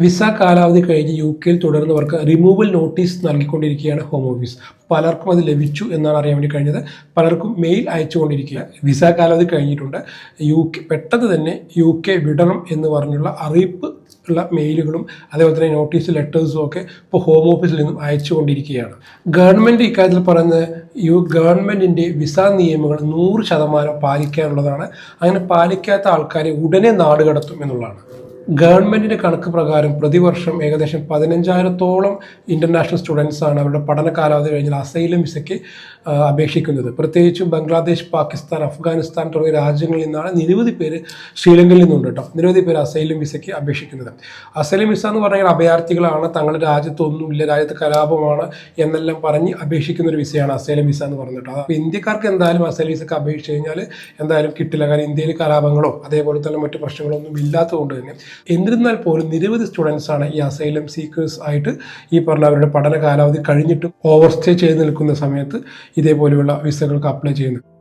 Visa കാലാവധി കഴിഞ്ഞ് യു കെയിൽ തുടരുന്നവർക്ക് റിമൂവൽ നോട്ടീസ് നൽകിക്കൊണ്ടിരിക്കുകയാണ് ഹോം ഓഫീസ് പലർക്കും അത് ലഭിച്ചു എന്നാണ് അറിയാൻ വേണ്ടി കഴിഞ്ഞത്. പലർക്കും മെയിൽ അയച്ചുകൊണ്ടിരിക്കുകയാണ്. വിസ കാലാവധി കഴിഞ്ഞിട്ടുണ്ട്. യു കെ പെട്ടെന്ന് തന്നെ യു കെ വിടണം എന്ന് പറഞ്ഞുള്ള അറിയിപ്പ് ഉള്ള മെയിലുകളും അതേപോലെ തന്നെ നോട്ടീസ് ലെറ്റേഴ്സും ഒക്കെ ഇപ്പോൾ ഹോം ഓഫീസിൽ നിന്നും അയച്ചുകൊണ്ടിരിക്കുകയാണ്. ഗവൺമെന്റ് ഇക്കാര്യത്തിൽ പറയുന്നത് യു ഗവൺമെന്റിന്റെ വിസ നിയമങ്ങൾ നൂറ് ശതമാനം പാലിക്കാനുള്ളതാണ്. അങ്ങനെ പാലിക്കാത്ത ആൾക്കാരെ ഉടനെ നാടുകടത്തും എന്നുള്ളതാണ്. ഗവൺമെന്റിന്റെ കണക്ക് പ്രകാരം പ്രതിവർഷം ഏകദേശം പതിനഞ്ചായിരത്തോളം ഇന്റർനാഷണൽ സ്റ്റുഡൻസാണ് അവരുടെ പഠന കാലാവധി കഴിഞ്ഞാൽ അസൈലം വിസയ്ക്ക് അപേക്ഷിക്കുന്നത്. പ്രത്യേകിച്ചും ബംഗ്ലാദേശ് പാകിസ്ഥാൻ അഫ്ഗാനിസ്ഥാൻ തുടങ്ങിയ രാജ്യങ്ങളിൽ നിന്നാണ് നിരവധി പേര് ശ്രീലങ്കയിൽ നിന്നുണ്ട് കേട്ടോ. നിരവധി പേര് അസൈലം വിസയ്ക്ക് അപേക്ഷിക്കുന്നത്. അസൈലം വിസ എന്ന് പറഞ്ഞാൽ അഭയാർത്ഥികളാണ് തങ്ങളുടെ രാജ്യത്തൊന്നുമില്ല രാജ്യത്ത് കലാപമാണ് എന്നെല്ലാം പറഞ്ഞ് അപേക്ഷിക്കുന്ന ഒരു വിസയാണ് അസൈലം വിസ എന്ന് പറഞ്ഞിട്ട് അപ്പോൾ ഇന്ത്യക്കാർക്ക് എന്തായാലും അസൈലം വിസയ്ക്ക് അപേക്ഷിച്ച് കഴിഞ്ഞാൽ എന്തായാലും കിട്ടില്ല. കാരണം ഇന്ത്യയിൽ കലാപങ്ങളോ അതേപോലെ തന്നെ മറ്റു പ്രശ്നങ്ങളോ ഒന്നും ഇല്ലാത്തതുകൊണ്ട് തന്നെ എന്നിരുന്നാൽ പോലും നിരവധി സ്റ്റുഡൻസ് ആണ് ഈ അസൈലം സീക്കേഴ്സ് ആയിട്ട് ഈ പറഞ്ഞ അവരുടെ പഠന കാലാവധി കഴിഞ്ഞിട്ടും ഓവർ സ്റ്റേ ചെയ്ത് നിൽക്കുന്ന സമയത്ത് ഇതേപോലെയുള്ള വിസകൾക്ക് അപ്ലൈ ചെയ്യുന്നത്.